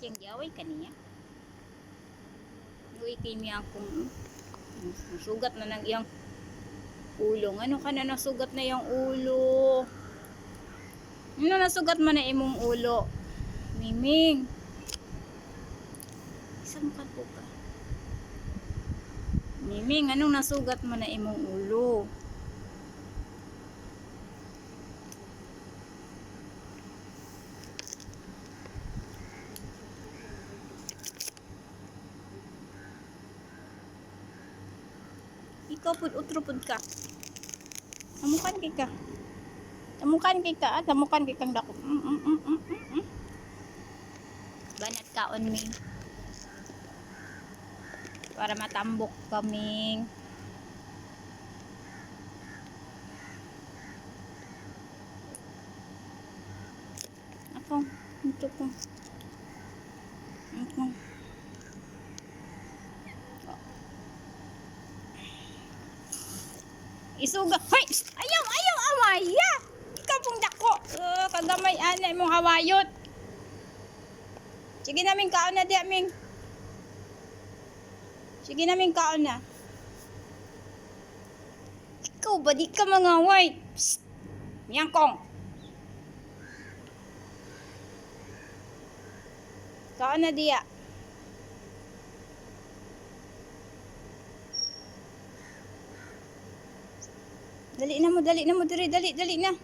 Yang gaway kaniya. Uy, kanya akong sugat na ng iyang ulo. Ano ka na nasugat na yung ulo? Ano nasugat mo na imong ulo? Miming. Isang ka. Miming, anong nasugat mo na imong ulo? Ikaw pud utro pud ka. Amukan kay ka. Amukan kay ka, at amukan kay kang dako. Mm, mm, mm, mm, mm, mm. Banat kaon mi. Para matambok kaming. Ako, ito ko. Ako. Isuga. Hoy! Ayaw! Ayaw! Awaya! Ikaw pong dako! Uh, kagamay ana mong hawayot. Sige namin kaon na di aming. Sige namin kaon na. Ikaw ba di ka mga white? Psst! Miyangkong! Kaon na diya. Dali na mo, dali na mo, dali, dali, dali na.